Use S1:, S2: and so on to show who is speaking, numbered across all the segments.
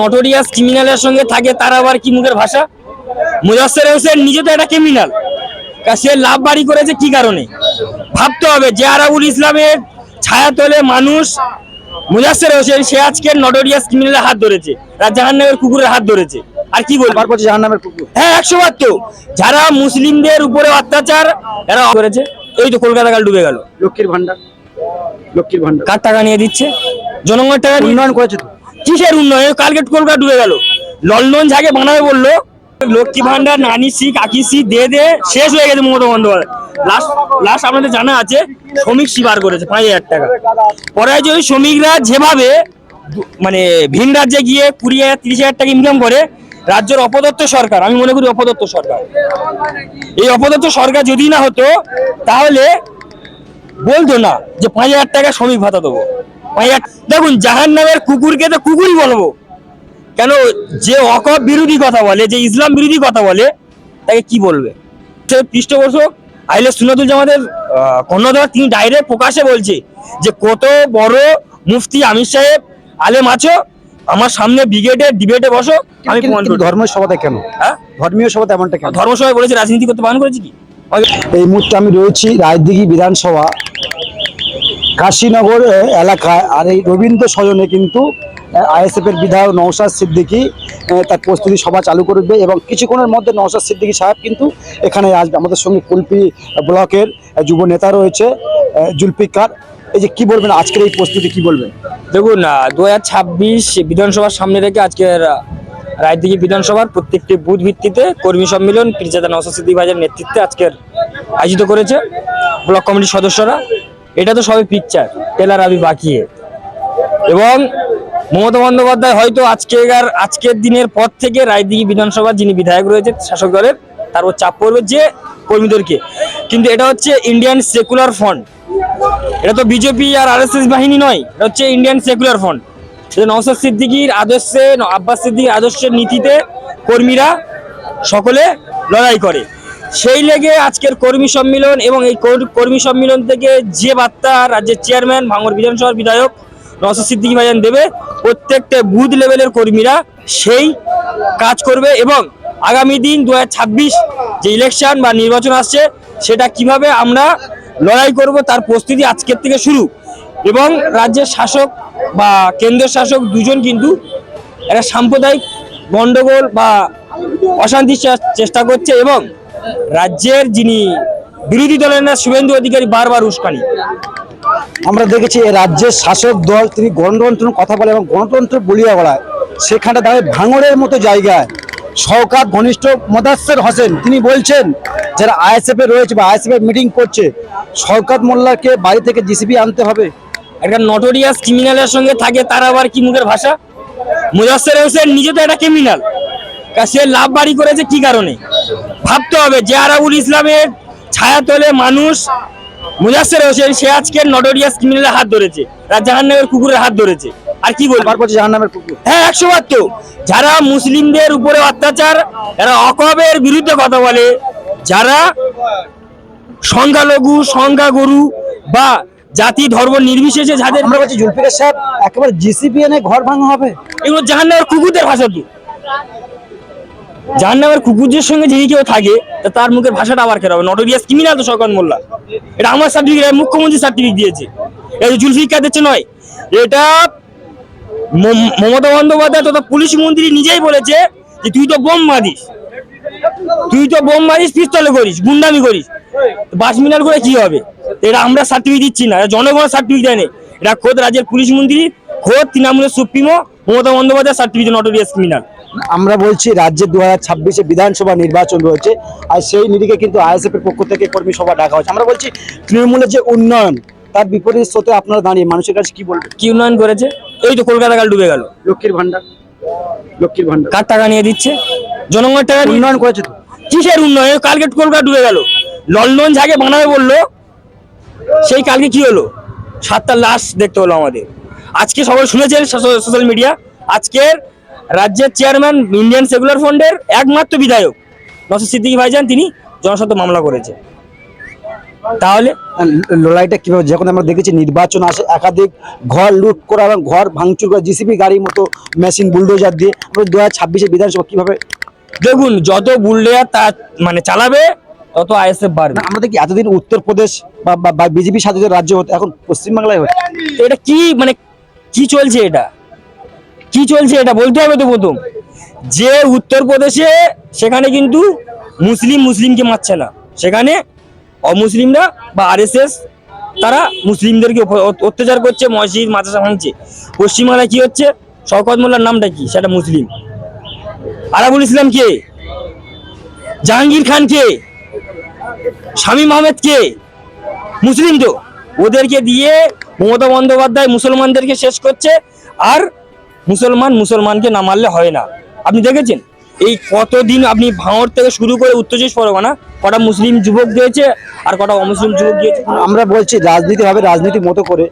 S1: Notorious ক্রিমিনালের সঙ্গে থাকে তার আবার কি মুখের ভাষা? মুজাসের হোসেন নিজে তো একটা ক্রিমিনাল সে লাভ বাড়ি করেছে কি কারণে? ভাবতে হবে যে আরাবুল ইসলামের ছায়া তোলে মানুষ মুজাসের হোসেন সে আজকে নটোরিয়াস ক্রিমিনালের হাত ধরেছে জাহান্নামের কুকুরের হাত ধরেছে। আর কি বলব?
S2: জাহান্নামের কুকুর।
S1: হ্যাঁ একশো বার তো যারা মুসলিমদের উপরে অত্যাচার এরা করেছে। এই তো কলকাতা কাল ডুবে গেল।
S2: লক্ষ্মীর ভান্ডার লক্ষ্মীর ভান্ডার
S1: কার টাকা নিয়ে দিচ্ছে? জনগণের টাকা নিয়ে
S2: উন্নয়ন করেছে তো।
S1: কিসের উন্নয়ন? কালকে কলকাতা ডুবে গেল। লন্ডন যাকে বানাবে বলল, লক্ষ্মী ভান্ডার, নানি সি, কাকি সি, দে দে, শেষ হয়ে গেছে মমতা বন্দ্যোপাধ্যায়। লাস্ট লাস্ট আপনাদের জানা আছে, শ্রমিক স্বীকার করেছে, পাঁচ হাজার টাকা। পরে যে ওই শ্রমিকরা যেভাবে মানে ভিন রাজ্যে গিয়ে কুড়ি হাজার, তিরিশ হাজার টাকা ইনকাম করে, রাজ্যের অপদত্ত সরকার, আমি মনে করি অপদত্ত সরকার। এই অপদত্ত সরকার যদি না হতো, তাহলে বলতো না যে পাঁচ হাজার টাকা শ্রমিক ভাতা দেবো। পাঁচ হাজার দেখুন জাহান নামের কুকুরকে তো কুকুরই বলব। কেন? যে অকপ বিরোধী কথা বলে যে ইসলাম বিরোধী কথা বলে তাকে কি বলবে? সে পৃষ্ঠপোষক আইলে সুনাতুল জামাতের কর্ণধার তিনি ডাইরেক্ট প্রকাশে বলছে যে কত বড় মুফতি আমির সাহেব আলেম আছো? আমার সামনে ব্রিগেডে ডিবেটে বসো আমি।
S2: ধর্মের সভাতে কেন?
S1: হ্যাঁ?
S2: ধর্মীয় সভাতে এমনটা কেন?
S1: ধর্মসভায় বলেছে রাজনীতি করতে বারণ করেছে কি?
S2: এই মুহূর্তে আমি রয়েছি রাজদিঘি বিধানসভা কাশীনগর এলাকায়। আর এই রবীন্দ্র সজনে কিন্তু আইএসএফ এর বিধায়ক নওশাদ সিদ্দিকী তার প্রস্তুতি সভা চালু করবে এবং কিছুক্ষণের মধ্যে নওশাদ সিদ্দিকী সাহেব কিন্তু এখানে আসবে। আমাদের সঙ্গে কুলপি ব্লকের যুব নেতা রয়েছে আহ, জুলফিকার। এই যে কি বলবেন আজকের এই প্রস্তুতি কি বলবেন?
S1: দেখুন দু হাজার ছাব্বিশ বিধানসভার সামনে রেখে আজকের রায়দিঘি বিধানসভার প্রত্যেকটি বুথ ভিত্তিতে কর্মী সম্মেলন পীরজাদা নওসাদ সিদ্দিক ভাইয়ের নেতৃত্বে আজকের আয়োজিত করেছে ব্লক কমিটির সদস্যরা। এটা তো সবই পিকচার টেলার আমি বাকিয়ে। এবং মমতা বন্দ্যোপাধ্যায় হয়তো আজকের আজকের দিনের পর থেকে রায়দিঘি বিধানসভার যিনি বিধায়ক রয়েছে শাসক দলের, তার চাপ পড়বে যে কর্মীদেরকে। কিন্তু এটা হচ্ছে ইন্ডিয়ান সেকুলার ফ্রন্ট এটা তো বিজেপি আর আরএসএস বাহিনী নয়, এটা হচ্ছে ইন্ডিয়ান সেকুলার ফ্রন্ট নওসাদ সিদ্দিকির আদর্শে, আব্বাস সিদ্দিকির আদর্শের নীতিতে কর্মীরা সকলে লড়াই করে। সেই লেগে আজকের কর্মী সম্মেলন এবং এই কর- কর্মী সম্মেলন থেকে যে বার্তা রাজ্যের চেয়ারম্যান, ভাঙর বিধানসভার বিধায়ক নওসাদ সিদ্দিকি ভাইজান দেবে, প্রত্যেকটা বুথ লেভেলের কর্মীরা সেই কাজ করবে এবং আগামী দিন দু হাজার ছাব্বিশ যে ইলেকশন বা নির্বাচন আসছে, সেটা কীভাবে আমরা লড়াই করব তার প্রস্তুতি আজকের থেকে শুরু। এবং রাজ্যের শাসক বা কেন্দ্রের শাসক দুজন কিন্তু একটা সাম্প্রদায়িক গন্ডগোল বা অশান্তির চেষ্টা করছে এবং রাজ্যের যিনি বিরোধী দলের না শুভেন্দু অধিকারী বারবার উস্কানি।
S2: আমরা দেখেছি এই রাজ্যের শাসক দল তিনি গণতন্ত্র কথা বলে এবং গণতন্ত্র বলিয়া বলায় সেখানে দাঁড়িয়ে ভাঙড়ের মতো জায়গায়। সরকার ঘনিষ্ঠ মোদাস্সের হোসেন তিনি বলছেন যারা আইএসএফ এ রয়েছে বা আইএসএফ এর মিটিং করছে সরকার মোল্লাকে বাড়ি থেকে জিসিবি আনতে হবে।
S1: একটা নটোরিয়াস ক্রিমিনালের সঙ্গে থাকে তার আবার কি মুখের ভাষা? মুজাসের হোসেন নিজে তো একটা ক্রিমিনাল সে লাভ বাড়ি করেছে কি কারণে? ভাবতে হবে যে আরাবুল ইসলামের ছায়া তোলে মানুষ মুজাসের হোসেন সে আজকে নটোরিয়াস ক্রিমিনালের হাত ধরেছে জাহান্নামের কুকুরের হাত ধরেছে। আর কি বলব?
S2: আবার বলছে জাহান্নামের কুকুর।
S1: হ্যাঁ একশো বার তো যারা মুসলিমদের উপরে অত্যাচার যারা অকবের বিরুদ্ধে কথা বলে যারা সংখ্যালঘু সংখ্যাগুরু বা জাতি ধর্ম নির্বিশেষে যাদের
S2: আমরা বলছি জুলফিকার সাহেব একেবারে জিসিবি এনে ঘর ভাঙা হবে।
S1: এগুলো জাহান্নামের কুকুরদের ভাষা তো জাহান্নামের কুকুরদের সঙ্গে যদি কেউ থাকে তার মুখের ভাষাটা আবার কেন হবে। নটোরিয়াস ক্রিমিনাল তো শওকত মোল্লা। এটা আমার সার্টিফিকেট মুখ্যমন্ত্রী সার্টিফিকেট দিয়েছে। এটা জুলফিকার দিচ্ছে নয়। এটা মম- মমতা বন্দ্যোপাধ্যায় তথা পুলিশ মন্ত্রী নিজেই বলেছে যে, তুই তো বোম মারিস। তুই তো বোম মারিস, পিস্তলে করিস, গুন্ডামি করিস। বাস মিনাল করে কি হবে? এটা আমরা সার্টিফিকেট দিচ্ছি না। এটা জনগণের সার্টিফিকেট দেয়নি এটা খোদ রাজ্যের পুলিশ মন্ত্রী খোদ তৃণমূলের supremo Mamata Bandyopadhyay certificate notorious criminal
S2: আমরা বলছি রাজ্যে দু হাজার ছাব্বিশে বিধানসভা নির্বাচন রয়েছে আর সেই নিরিখে কিন্তু আইএসএফ এর পক্ষ থেকে কর্মী সভা ডাকা হয়েছে। আমরা বলছি তৃণমূলের যে উন্নয়ন তার বিপরীত স্রোতে আপনারা দাঁড়িয়ে মানুষের কাছে কি বলবেন?
S1: কি উন্নয়ন করেছে? এই তো কলকাতা কাল ডুবে গেল।
S2: লক্ষ্মীর ভান্ডার লক্ষ্মীর ভান্ডার
S1: কার টাকা নিয়ে দিচ্ছে? জনগণের টাকা নিয়ে
S2: উন্নয়ন করেছে তো?
S1: কিসের উন্নয়ন? কালকে কলকাতা ডুবে গেল। লন্ডন যাকে বানাবে বলল সেই কালকে কি হলো? সাতটা লাশ দেখতে হলো আমাদের। আজকে সবাই শুনেছেন সোশ্যাল মিডিয়া আজকের রাজ্যের চেয়ারম্যান ইন্ডিয়ান সেকুলার ফ্রন্টের একমাত্র বিধায়ক নসর সিদ্দিকী ভাইজান তিনি জনস্বার্থ মামলা করেছে। তাহলে?
S2: লড়াইটা কীভাবে যখন আমরা দেখেছি নির্বাচন আসে একাধিক ঘর লুট করা এবং ঘর ভাঙচুর করা জিসিবি গাড়ির মতো মেশিন বুলডোজার দিয়ে আমরা দু হাজার ছাব্বিশে বিধানসভা কীভাবে
S1: দেখুন যত বুলডেয়ার তা মানে চালাবে তত আইএসএফ বাড়বে।
S2: আমাদের কি এতদিন উত্তরপ্রদেশ বা বিজেপি শাসিত রাজ্য হতো এখন পশ্চিমবাংলায় হচ্ছে?
S1: এটা কি মানে কি চলছে এটা? কি চলছে এটা? বলতে হবে তো প্রথম। যে উত্তরপ্রদেশে, সেখানে কিন্তু মুসলিম মুসলিমকে মারছে না। সেখানে অমুসলিমরা বা আরএসএস, তারা মুসলিমদেরকে অত্যাচার করছে, মসজিদ, মাদ্রাসা ভাঙছে। পশ্চিমবাংলায় কি হচ্ছে? শওকত মোল্লার নামটা কি? সেটা মুসলিম। আরাবুল ইসলাম কে? জাহাঙ্গীর খান কে? শামীম আহমেদ কে? মুসলিম তো। ওদেরকে দিয়ে মমতা বন্দ্যোপাধ্যায় মুসলমানদেরকে শেষ করছে আর মুসলমান মুসলমানকে না মারলে হয় না। আপনি দেখেছেন? এই কতদিন আপনি ভাঙর থেকে শুরু করে উত্তর চব্বিশ পরগনা কটা মুসলিম যুবক দিয়েছে আর কটা অমুসলিম যুবক দিয়েছে
S2: আমরা বলছি রাজনীতি হবে রাজনীতি মতো করে।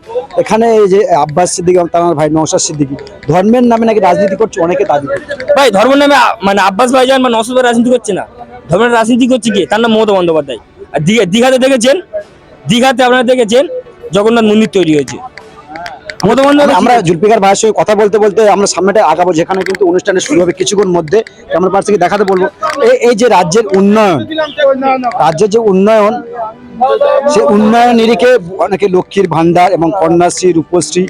S2: এখানে এই যে আব্বাস সিদ্দিকী তার ভাই নওশাদ সিদ্দিকী ধর্মের নামে নাকি রাজনীতি করছে অনেকে দাবি
S1: ভাই ধর্মের নামে মানে আব্বাস ভাইজান বা নসদ ভাই রাজনীতি করছে না। ধর্মের রাজনীতি করছে কি? তার নাম মমতা বন্দ্যোপাধ্যায়। আর দীঘা দীঘাতে দেখেছেন? দীঘাতে আপনারা দেখেছেন জগন্নাথ মন্দির তৈরি হয়েছে।
S2: আমরা জুলফিকার ভাইয়ের সঙ্গে কথা বলতে বলতে আমরা সামনেটা আগাবো যেখানে কিন্তু অনুষ্ঠানে শুরু হবে কিছুক্ষণ মধ্যে। আমরা পাশ থেকে দেখাতে বলব। এই এই যে রাজ্যের উন্নয়ন রাজ্যের যে উন্নয়ন সে উন্নয়ন নিরিখে অনেকে লক্ষ্মীর ভান্ডার এবং কন্যাশ্রী রূপশ্রী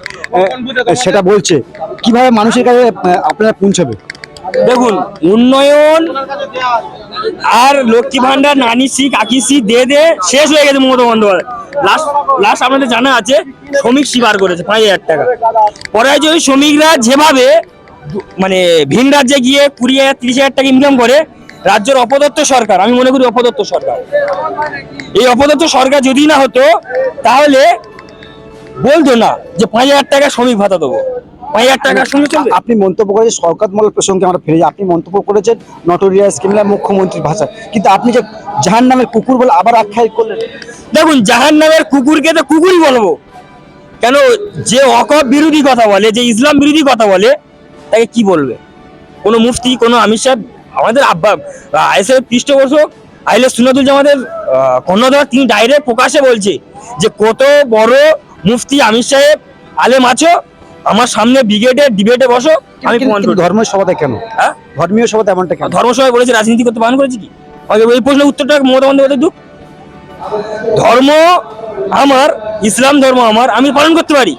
S2: সেটা বলছে। কীভাবে মানুষের কাছে আপনারা পৌঁছাবে?
S1: দেখুন, উন্নয়ন আর লক্ষ্মী ভান্ডার নানি সি কাকি সি দে দে, শেষ হয়ে গেছে মমতা বন্দ্যোপাধ্যায়। লাস্ট লাস্ট আপনাদের জানা আছে, শ্রমিক স্বীকার করেছে, পাঁচ হাজার টাকা। পরে যে ওই শ্রমিকরা যেভাবে মানে ভিন রাজ্যে গিয়ে কুড়ি হাজার, তিরিশ হাজার টাকা ইনকাম করে, রাজ্যের অপদত্ত সরকার, আমি মনে করি অপদত্ত সরকার। এই অপদত্ত সরকার যদি না হতো, তাহলে বলতো না যে পাঁচ হাজার টাকা শ্রমিক ভাতা দেবো। পাঁচ হাজার সঙ্গে চলবে?
S2: আপনি মন্তব্য করেছেন শওকত মোল্লা প্রসঙ্গে আমরা ফিরে। আপনি মন্তব্য করেছেন নটোরিয়াস কিংবা মুখ্যমন্ত্রীর ভাষা কিন্তু আপনি যে জাহান নামের কুকুর বলে আবার আখ্যায়িত করলেন।
S1: দেখুন জাহান নামের কুকুরকে তো কুকুরই বলব। কেন? যে অকপ বিরোধী কথা বলে যে ইসলাম বিরোধী কথা বলে তাকে কি বলবে? কোনো মুফতি কোনো আমির সাহেব আমাদের আব্বা আইসের পৃষ্ঠপোষক আইলে সুনাদুল জামাতের আহ, কর্ণধার তিনি ডাইরেক্ট প্রকাশে বলছে যে কত বড় মুফতি আমির সাহেব আলেম আছো? আমার সামনে ব্রিগেডে ডিবেটে বসো। আমি
S2: ধর্মের সভাতে কেন?
S1: হ্যাঁ?
S2: ধর্মীয় সভাতে এমনটা কেন?
S1: ধর্মসভায় বলেছে রাজনীতি করতে পালন করেছি কি? এই প্রশ্নের উত্তরটা মমতা বন্দ্যোপাধ্যায় দুঃখ ধর্ম আমার ইসলাম ধর্ম আমার আমি পালন করতে পারি।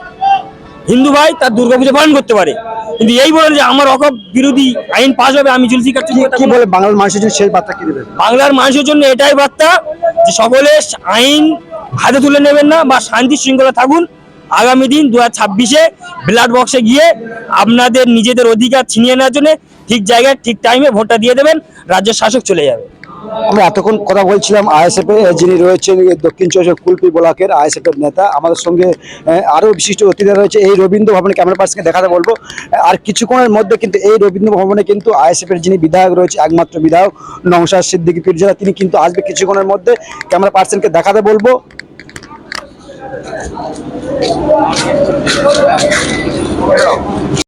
S1: হিন্দু ভাই তার দুর্গাপুজো পালন করতে পারে। কিন্তু এই বলে যে আমার অকপ বিরোধী আইন পাস হবে আমি কাটছি
S2: কি- বলে বাংলার মানুষের জন্য সেই বার্তা কি দেবেন?
S1: বাংলার মানুষের জন্য এটাই বার্তা যে সকলে আইন হাতে তুলে নেবেন না বা শান্তি শৃঙ্খলা থাকুন। আগামী দিন দু হাজার ছাব্বিশে ব্লাড বক্সে গিয়ে আপনাদের নিজেদের অধিকার ছিনিয়ে নেওয়ার জন্য ঠিক জায়গায় ঠিক টাইমে ভোটটা দিয়ে দেবেন রাজ্যের শাসক চলে যাবে।
S2: আমরা এতক্ষণ কথা বলছিলাম আইএসএফ যিনি রয়েছেন দক্ষিণ চব্বিশ কুলপি ব্লকের আইএসএফ এর নেতা আমাদের সঙ্গে আহ, আরও বিশিষ্ট অতিথিরা রয়েছে। এই রবীন্দ্র ভবনে ক্যামেরা পার্সনকে দেখাতে বলব। আর কিছুক্ষণের মধ্যে কিন্তু এই রবীন্দ্র ভবনে কিন্তু আইএসএফ এর যিনি বিধায়ক রয়েছে একমাত্র বিধায়ক নৌশাদ সিদ্দিকী পিরজাদা তিনি কিন্তু আসবে কিছুক্ষণের মধ্যে ক্যামেরা পার্সনকে দেখাতে বলব।